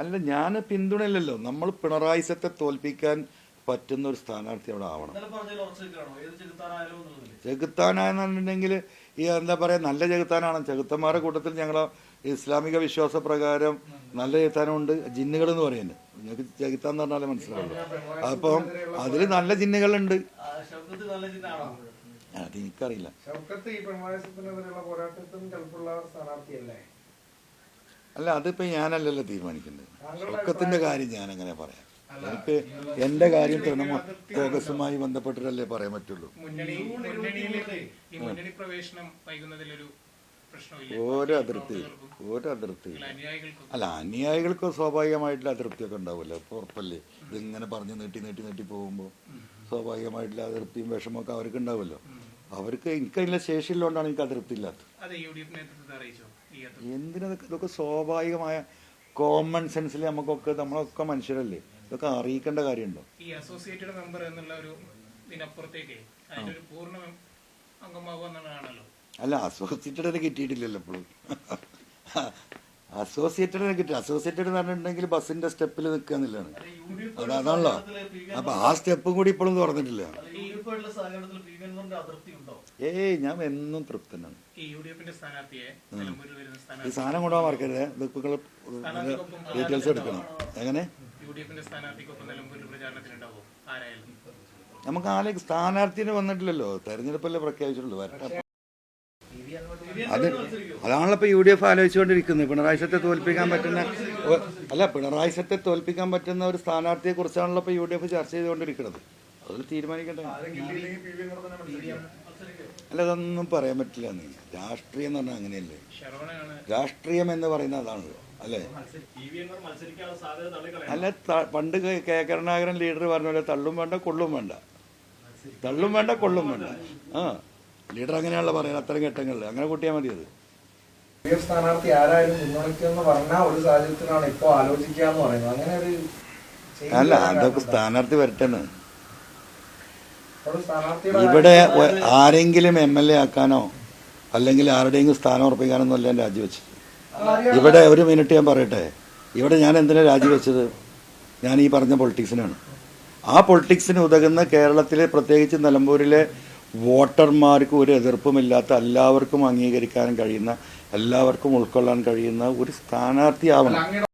അല്ല ഞാൻ പിന്തുണയില്ലല്ലോ. നമ്മൾ പിണറായി സത്തെ തോൽപ്പിക്കാൻ പറ്റുന്ന ഒരു സ്ഥാനാർത്ഥി അവിടെ ആവണം. ചെകുത്താനായാലും ഈ എന്താ പറയുക നല്ല ചെകുത്താനാണ്. ചെകുത്തന്മാരുടെ കൂട്ടത്തിൽ ഞങ്ങൾ ഇസ്ലാമിക വിശ്വാസ പ്രകാരം നല്ല ചെകുത്താനുണ്ട്. ജിന്നുകൾ എന്ന് പറയുന്നത്. ഞങ്ങൾക്ക് ചെകുത്താന്ന് പറഞ്ഞാലേ മനസ്സിലാവുള്ളൂ. അപ്പം അതിൽ നല്ല ജിന്നുകളുണ്ട്. അത് എനിക്കറിയില്ല. അല്ല അതിപ്പോ ഞാനല്ലല്ലോ തീരുമാനിക്കുന്നത്. ഷൗക്കത്തിന്റെ കാര്യം ഞാൻ അങ്ങനെ പറയാം എനിക്ക് എന്റെ കാര്യം തൃണമൂൽ കോൺഗ്രസുമായി ബന്ധപ്പെട്ടിട്ടല്ലേ പറയാൻ പറ്റുള്ളൂ. ഒരു അതിർത്തി ഒരു അതിർത്തി അല്ല അനുയായികൾക്ക് സ്വാഭാവികമായിട്ടുള്ള അതിർത്തിയൊക്കെ ഉണ്ടാവില്ല അപ്പൊ ഉറപ്പല്ലേ? ഇതിങ്ങനെ പറഞ്ഞ് നീട്ടി നീട്ടി നീട്ടി പോകുമ്പോൾ സ്വാഭാവികമായിട്ടുള്ള അതിർത്തിയും വിഷമൊക്കെ അവർക്ക് ഉണ്ടാവുമല്ലോ അവർക്ക് എനിക്കതിനുള്ള ശേഷിയുള്ളതുകൊണ്ടാണ് എനിക്ക് അതൃപ്തി ഇല്ലാത്തത് അത് ഇതൊക്കെ സ്വാഭാവികമായ കോമൺ സെൻസിൽ നമുക്കൊക്കെ നമ്മളൊക്കെ മനുഷ്യരല്ലേ? ഇതൊക്കെ അറിയിക്കേണ്ട കാര്യമുണ്ടോ? ഈ അസോസിയേറ്റഡ് മെമ്പർ എന്നുള്ള ഒരു ഇതിനപ്പുറത്തേക്ക് പൂർണ അല്ല അസോസിയേറ്റഡ് കിട്ടിയിട്ടില്ലല്ലോ ഇപ്പോഴും. അസോസിയേറ്റഡ് കിട്ടി അസോസിയേറ്റഡ് എന്ന് പറഞ്ഞിട്ടുണ്ടെങ്കിൽ ബസ്സിന്റെ സ്റ്റെപ്പിൽ നിൽക്കുക എന്നുള്ളതാണ്. അതാണല്ലോ. അപ്പൊ ആ സ്റ്റെപ്പും കൂടി ഇപ്പോഴും തുറന്നിട്ടില്ല. സഹകരണത്തിൽ പി വി അതിർത്തി ഉണ്ടോ? ഏയ് ഞാൻ എന്നും തൃപ്തനാണ്. ഈ യു ഡി എഫിന്റെ സ്ഥാനാർത്ഥിയെ നിലമ്പൂരിൽ വരുന്ന ഈ സ്ഥാനാർത്ഥി സാധനം കൊണ്ടുപോകാൻ മറക്കരുത്. ഡീറ്റെയിൽസ് എടുക്കണം. എങ്ങനെ? യു ഡി എഫിന്റെ സ്ഥാനാർത്ഥിക്കൊപ്പം നിലമ്പൂരിൽ പ്രചാരണത്തിനുണ്ടാവും ആരായാലും. നമുക്ക് സ്ഥാനാർത്ഥിനെ വന്നിട്ടില്ലല്ലോ. തെരഞ്ഞെടുപ്പല്ലേ പ്രഖ്യാപിച്ചിട്ടുള്ളൂ. വരട്ടെ. അത് അതാണല്ലോ ഇപ്പൊ യു ഡി എഫ് ആലോചിച്ചുകൊണ്ടിരിക്കുന്നത്. പിണറായി സത്തെ തോൽപ്പിക്കാൻ പറ്റുന്ന ഒ- അല്ല പിണറായി സത്തെ തോൽപ്പിക്കാൻ പറ്റുന്ന ഒരു സ്ഥാനാർത്ഥിയെ കുറിച്ചാണല്ലോ ഇപ്പൊ യു ഡി എഫ് ചർച്ച ചെയ്തുകൊണ്ടിരിക്കുന്നത്. അതിൽ തീരുമാനിക്കട്ടെ. അല്ല അതൊന്നും പറയാൻ പറ്റില്ല നീ. രാഷ്ട്രീയം എന്ന് പറഞ്ഞാൽ അങ്ങനെയല്ലേ? രാഷ്ട്രീയം എന്ന് പറയുന്നത് അതാണല്ലോ അല്ലേ? അല്ല പണ്ട് കെ- കരുണാകരൻ ലീഡർ പറഞ്ഞ പോലെ തള്ളും വേണ്ട കൊള്ളും വേണ്ട. തള്ളും വേണ്ട കൊള്ളും വേണ്ട. ആ ലീഡർ അങ്ങനെയാണല്ലോ പറയുന്നത് അത്തരം ഘട്ടങ്ങളിൽ. അങ്ങനെ കൂട്ടിയാൽ മതി അത്. സ്ഥാനാർത്ഥി ആരായാലും പിന്തുണയ്ക്കുമെന്ന് പറഞ്ഞ ഒരു സാഹചര്യത്തിലാണ് ഇപ്പോൾ ആലോചിക്കുക എന്ന് പറയുന്നത്. അങ്ങനെ ഒരു അല്ല അതൊക്കെ സ്ഥാനാർത്ഥി വരട്ടെന്ന്. ഇവിടെ ആരെങ്കിലും എം എൽ എ ആക്കാനോ അല്ലെങ്കിൽ ആരുടെയെങ്കിലും സ്ഥാനം ഉറപ്പിക്കാനോ അല്ല ഞാൻ രാജിവെച്ചത്. ഇവിടെ ഒരു മിനിറ്റ് ഞാൻ പറയട്ടെ. ഇവിടെ ഞാൻ എന്തിനാ രാജിവെച്ചത്? ഞാൻ ഈ പറഞ്ഞ പൊളിറ്റിക്സിനാണ്. ആ പൊളിറ്റിക്സിന് ഉതകുന്ന കേരളത്തിലെ പ്രത്യേകിച്ച് നിലമ്പൂരിലെ വോട്ടർമാർക്ക് ഒരു എതിർപ്പുമില്ലാത്ത എല്ലാവർക്കും അംഗീകരിക്കാൻ കഴിയുന്ന എല്ലാവർക്കും ഉൾക്കൊള്ളാൻ കഴിയുന്ന ഒരു സ്ഥാനാർത്ഥിയാവണം.